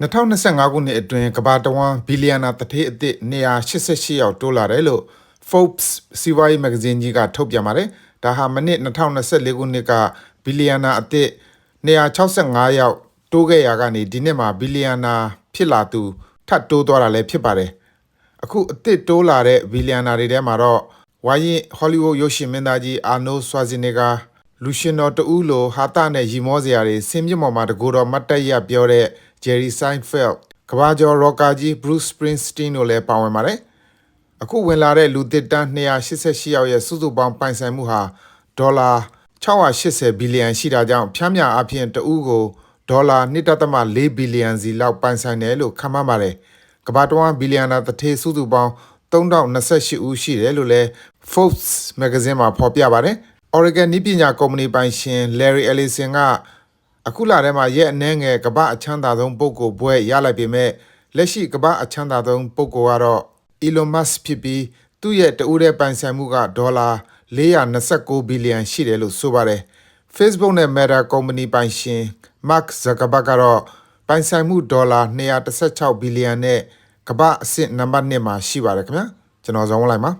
2025ခုနှစ်အတွင်းကမ္ဘာတဝန်းဘီလီယံနာတထေးအသစ်188ယောက်တိုးလာတယ်လို့ Forbes စီးပွားရေးမဂ္ဂဇင်းကြီးကထုတ်ပြန်ပါတယ်။ဒါဟာမနစ်2024ခုနှစ်ကဘီလီယံနာအသစ်265ယောက်တိုးခဲ့ရာကနေဒီနှစ်မှာဘီလီယံနာဖြစ်လာသူထပ်တိုးသွားတာလည်းဖြစ်ပါတယ်။အခုအသစ်တိုးလာတဲ့ဘီလီယံနာတွေထဲမှာတော့ဝိုင်းရင်ဟောလိဝုဒ်ရုပ်ရှင်မင်းသားကြီးအာနိုဆွာဇီနေဂါလူရှင်တော်တူလိုဟာတာနဲ့ရီမောစရာတွေဆင်းပြမော်မှာတကူတော်မတ်တက်ရပြောတဲ့ Jerry Seinfeld ကဘာကျော်ရော့ကာကြီး Bruce Springsteen တို့လည်းပါဝင်ပါတယ်။အခုဝင်လာတဲ့လူသစ်တန်း288ယောက်ရဲ့စုစုပေါင်းပိုင်ဆိုင်မှုဟာဒေါ်လာ680ဘီလီယံရှိတာကြောင့်ဖြမ်းမြအပြင်တဦးကိုဒေါ်လာ1.4ဘီလီယံစီလောက်ပိုင်ဆိုင်တယ်လို့ခန့်မှန်းပါတယ်။ကမ္ဘာတဝန်းဘီလီယံနာတစ်ထေးစုစုပေါင်း3028ဦးရှိတယ်လို့လည်း Forbes မဂ္ဂဇင်းမှာဖော်ပြပါတယ်။ Oregon နီးပညာကုမ္ပဏီပိုင်ရှင် Larry Ellison က အခုလာထဲမှာရက်အနှဲငယ်ကမ္ဘာအချမ်းသာဆုံးပုဂ္ဂိုလ်ဘွဲ့ရလိုက်ပေမဲ့လက်ရှိကမ္ဘာအချမ်းသာဆုံးပုဂ္ဂိုလ်ကတော့ Elon Musk ဖြစ်ပြီးသူ့ရဲ့တဦးတည်းပိုင်ဆိုင်မှုကဒေါ်လာ429ဘီလီယံရှိတယ်လို့ဆိုပါတယ်။ Facebook နဲ့ Meta ကုမ္ပဏီပိုင်ရှင် Mark Zuckerberg ကတော့ပိုင်ဆိုင်မှုဒေါ်လာ216ဘီလီယံနဲ့ကမ္ဘာအဆင့်နံပါတ်1မှာရှိပါတယ်ခင်ဗျာကျွန်တော်ဇောင်းဝလိုက်ပါ